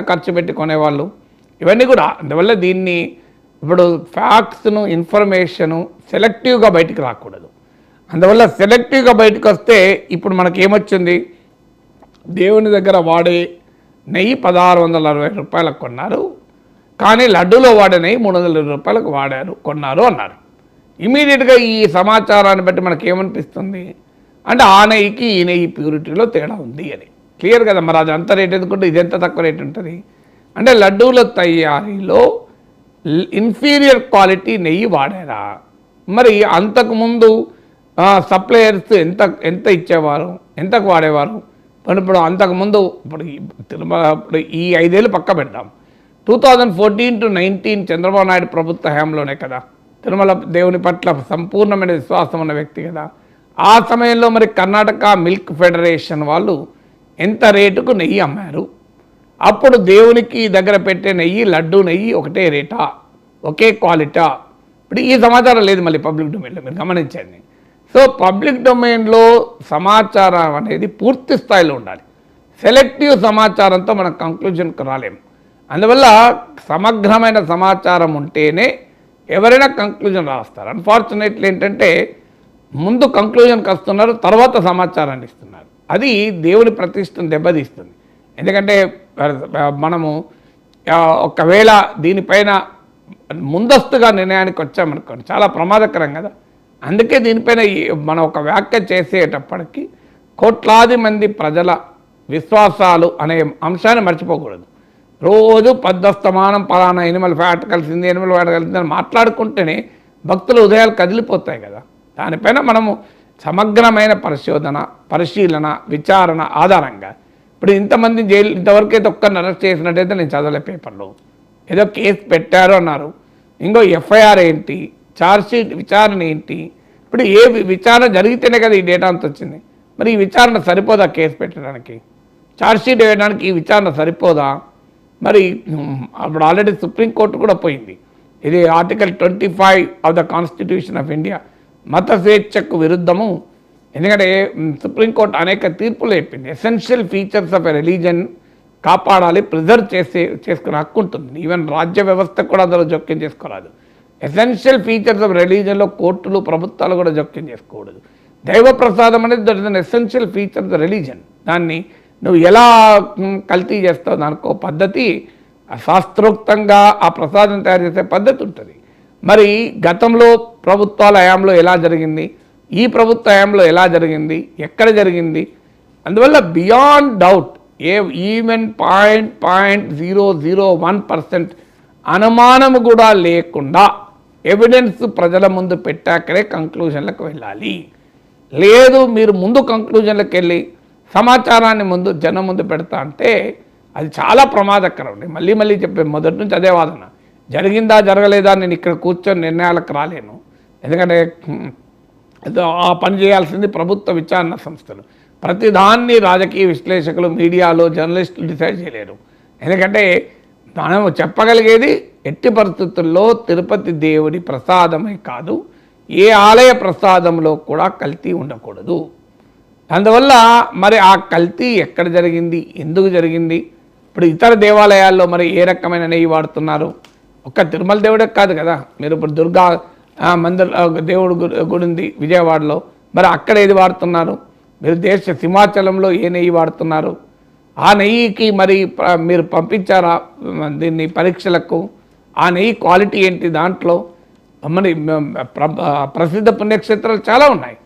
ఖర్చు పెట్టి కొనేవాళ్ళు ఇవన్నీ కూడా అందువల్ల దీన్ని ఇప్పుడు ఫ్యాక్ట్స్ను ఇన్ఫర్మేషను సెలెక్టివ్గా బయటికి రాకూడదు. అందువల్ల సెలెక్టివ్గా బయటకు వస్తే ఇప్పుడు మనకి ఏమొచ్చింది దేవుని దగ్గర వాడే నెయ్యి పదహారు వందల అరవై రూపాయలకు కొన్నారు. కానీ లడ్డూలో వాడే నెయ్యి మూడు వందల ఇరవై రూపాయలకు వాడారు కొన్నారు అన్నారు. ఇమీడియట్గా ఈ సమాచారాన్ని బట్టి మనకేమనిపిస్తుంది? అంటే ఆ నెయ్యికి ఈ నెయ్యి ప్యూరిటీలో తేడా ఉంది అని. క్లియర్ కదా మరి అది అంత రేట్ ఎందుకుంటే ఇది ఎంత తక్కువ రేట్ ఉంటుంది? అంటే లడ్డూల తయారీలో ఇన్ఫీరియర్ క్వాలిటీ నెయ్యి వాడారా? మరి అంతకుముందు సప్లయర్స్ ఎంత ఎంత ఇచ్చేవారు? ఎంతకు వాడేవారు? మరి ఇప్పుడు అంతకుముందు ఇప్పుడు తిరుమల ఇప్పుడు ఈ ఐదేళ్ళు పక్క పెడదాం. Two thousand fourteen to nineteen Chandrababu Naidu ప్రభుత్వ హయాంలోనే కదా. తిరుమల దేవుని పట్ల సంపూర్ణమైన విశ్వాసం ఉన్న వ్యక్తి కదా. ఆ సమయంలో మరి కర్ణాటక మిల్క్ ఫెడరేషన్ వాళ్ళు ఎంత రేటుకు నెయ్యి అమ్మారు? అప్పుడు దేవునికి దగ్గర పెట్టే నెయ్యి లడ్డు నెయ్యి ఒకటే రేటా? ఒకే క్వాలిటా? ఇప్పుడు ఈ సమాచారం లేదు మళ్ళీ పబ్లిక్ డొమైన్లో మీరు గమనించండి. సో పబ్లిక్ డొమైన్లో సమాచారం అనేది పూర్తి స్థాయిలో ఉండాలి. సెలెక్టివ్ సమాచారంతో మనం కంక్లూజన్కి రాలేము అందువల్ల సమగ్రమైన సమాచారం ఉంటేనే ఎవరైనా కంక్లూజన్ రాస్తారు. అన్ఫార్చునేట్లీ ఏంటంటే ముందు కంక్లూజన్కి వస్తున్నారు తర్వాత సమాచారాన్ని ఇస్తున్నారు. అది దేవుని ప్రతిష్టను దెబ్బతీస్తుంది. ఎందుకంటే మనము ఒకవేళ దీనిపైన ముందస్తుగా నిర్ణయానికి వచ్చామనుకోండి చాలా ప్రమాదకరం కదా. అందుకే దీనిపైన ఈ- మనం ఒక వ్యాఖ్య చేసేటప్పటికీ కోట్లాది మంది ప్రజల విశ్వాసాలు అనే అంశాన్ని మర్చిపోకూడదు. రోజు పద్దస్తమానం పలానా ఎనిమల్ ఫ్యాట్ కలిసింది ఎనిమల్ ఫ్యాట్ కలిసింది అని మాట్లాడుకుంటేనే భక్తుల ఉదయాలు కదిలిపోతాయి కదా. దానిపైన మనము సమగ్రమైన పరిశోధన పరిశీలన విచారణ ఆధారంగా. ఇప్పుడు ఇంతమంది జైలు ఇంతవరకు అయితే ఒక్కరిని అరెస్ట్ చేసినట్టయితే నేను చదవలే పేపర్లో. ఏదో కేసు పెట్టారు అన్నారు. ఇంకో ఎఫ్ఐఆర్ ఏంటి? ఛార్జ్షీట్ విచారణ ఏంటి? ఇప్పుడు ఏ విచారణ జరిగితేనే కదా ఈ డేటా అంత వచ్చింది. మరి ఈ విచారణ సరిపోదా కేసు పెట్టడానికి? ఛార్జ్షీట్ వేయడానికి ఈ విచారణ సరిపోదా? మరి అప్పుడు ఆల్రెడీ సుప్రీంకోర్టు కూడా పోయింది. ఇది article twenty five of the constitution of India. మత స్వేచ్ఛకు విరుద్ధము. ఎందుకంటే సుప్రీంకోర్టు అనేక తీర్పులు చెప్పింది. Essential features of a religion కాపాడాలి ప్రిజర్వ్ చేసే చేసుకునే హక్కు ఉంటుంది. ఈవెన్ రాజ్య వ్యవస్థ కూడా అందులో జోక్యం చేసుకోరాదు. ఎసెన్షియల్ ఫీచర్స్ ఆఫ్ రిలీజన్లో కోర్టులు ప్రభుత్వాలు కూడా జోక్యం చేసుకోకూడదు. దైవ ప్రసాదం అనేది that is an essential feature of religion దాన్ని నువ్వు ఎలా కల్తీ చేస్తావు దానికో పద్ధతి శాస్త్రోక్తంగా ఆ ప్రసాదం తయారు చేసే పద్ధతి ఉంటుంది. మరి గతంలో ప్రభుత్వాల హయాంలో ఎలా జరిగింది? ఈ ప్రభుత్వ హయాంలో ఎలా జరిగింది? ఎక్కడ జరిగింది? అందువల్ల beyond doubt a even point point zero zero one percent అనుమానం కూడా లేకుండా ఎవిడెన్స్ ప్రజల ముందు పెట్టాకనే కంక్లూజన్లకు వెళ్ళాలి. లేదు మీరు ముందు కంక్లూజన్లకు వెళ్ళి సమాచారాన్ని ముందు జనం ముందు పెడతా అంటే అది చాలా ప్రమాదకరం. మళ్ళీ మళ్ళీ చెప్పే మొదటి నుంచి అదే వాదన. జరిగిందా జరగలేదా నేను ఇక్కడ కూర్చొని నిర్ణయాలకు రాలేను. ఎందుకంటే ఆ పని చేయాల్సింది ప్రభుత్వ విచారణ సంస్థలు. ప్రతిదాన్ని రాజకీయ విశ్లేషకులు మీడియాలో జర్నలిస్టులు డిసైడ్ చేయలేరు. ఎందుకంటే మనం చెప్పగలిగేది ఎట్టి పరిస్థితుల్లో తిరుపతి దేవుడి ప్రసాదమే కాదు ఏ ఆలయ ప్రసాదంలో కూడా కల్తీ ఉండకూడదు. అందువల్ల మరి ఆ కల్తీ ఎక్కడ జరిగింది ఎందుకు జరిగింది ఇప్పుడు ఇతర దేవాలయాల్లో మరి ఏ రకమైన నెయ్యి వాడుతున్నారు? ఒక్క తిరుమల దేవుడే కాదు కదా. మీరు ఇప్పుడు దుర్గా మందిర మందిర్ దేవుడు గుడి ఉంది విజయవాడలో. మరి అక్కడ ఏది వాడుతున్నారు? మీరు దేశ సింహాచలంలో ఏ నెయ్యి వాడుతున్నారు? ఆ నెయ్యికి మరి ప- మీరు పంపించారా? దీన్ని పరీక్షలకు. ఆ నెయ్యి క్వాలిటీ ఏంటి దాంట్లో? మరి ప్రసిద్ధ పుణ్యక్షేత్రాలు చాలా ఉన్నాయి.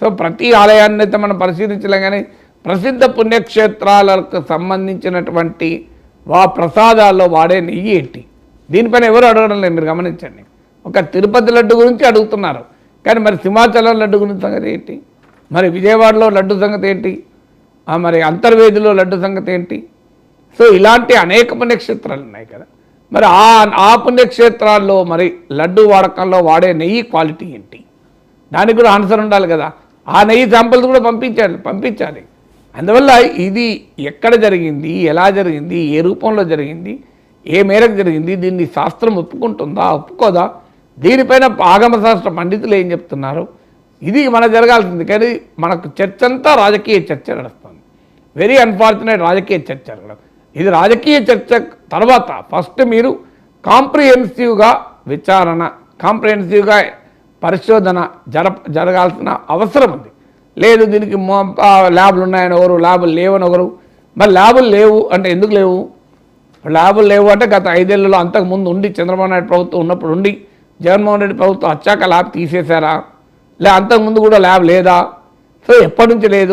సో ప్రతి ఆలయాన్ని అయితే మనం పరిశీలించలేం కానీ ప్రసిద్ధ పుణ్యక్షేత్రాలకు సంబంధించినటువంటి వా ప్రసాదాల్లో వాడే నెయ్యి ఏంటి? దీనిపైన ఎవరు అడగడం లేదు మీరు గమనించండి. ఒక తిరుపతి లడ్డు గురించి అడుగుతున్నారు. కానీ మరి సింహాచలం లడ్డు గురించి సంగతి ఏంటి? మరి విజయవాడలో లడ్డు సంగతి ఏంటి? మరి అంతర్వేదిలో లడ్డు సంగతి ఏంటి? సో ఇలాంటి అనేక పుణ్యక్షేత్రాలు ఉన్నాయి కదా. మరి ఆ ఆ పుణ్యక్షేత్రాల్లో మరి లడ్డు వాడకంలో వాడే నెయ్యి క్వాలిటీ ఏంటి? దానికి కూడా ఆన్సర్ ఉండాలి కదా. ఆ నెయ్యి శాంపిల్స్ కూడా పంపించాలి పంపించాలి. అందువల్ల ఇది ఎక్కడ జరిగింది ఎలా జరిగింది ఏ రూపంలో జరిగింది ఏ మేరకు జరిగింది? దీన్ని శాస్త్రం ఒప్పుకుంటుందా? ఒప్పుకోదా? దీనిపైన ఆగమ శాస్త్ర పండితులు ఏం చెప్తున్నారు? ఇది మన జరగాల్సింది. కానీ మనకు చర్చ అంతా రాజకీయ చర్చ నడుస్తుంది. వెరీ అన్ఫార్చునేట్ రాజకీయ చర్చ జరగడం ఇది రాజకీయ చర్చ తర్వాత ఫస్ట్ మీరు కాంప్రిహెన్సివ్గా విచారణ కాంప్రిహెన్సివ్గా పరిశోధన జర జరగాల్సిన అవసరం ఉంది. లేదు దీనికి ల్యాబ్లు ఉన్నాయని ఒకరు ల్యాబులు లేవని ఒకరు. మరి ల్యాబులు లేవు అంటే ఎందుకు లేవు? ల్యాబులు లేవు అంటే గత ఐదేళ్ళలో అంతకు ముందు ఉండి చంద్రబాబు నాయుడు ప్రభుత్వం ఉన్నప్పుడు ఉండి జగన్మోహన్ రెడ్డి ప్రభుత్వం వచ్చాక ల్యాబ్ తీసేశారా? లే అంతకుముందు కూడా ల్యాబ్ లేదా? సో ఎప్పటి నుంచి లేదు?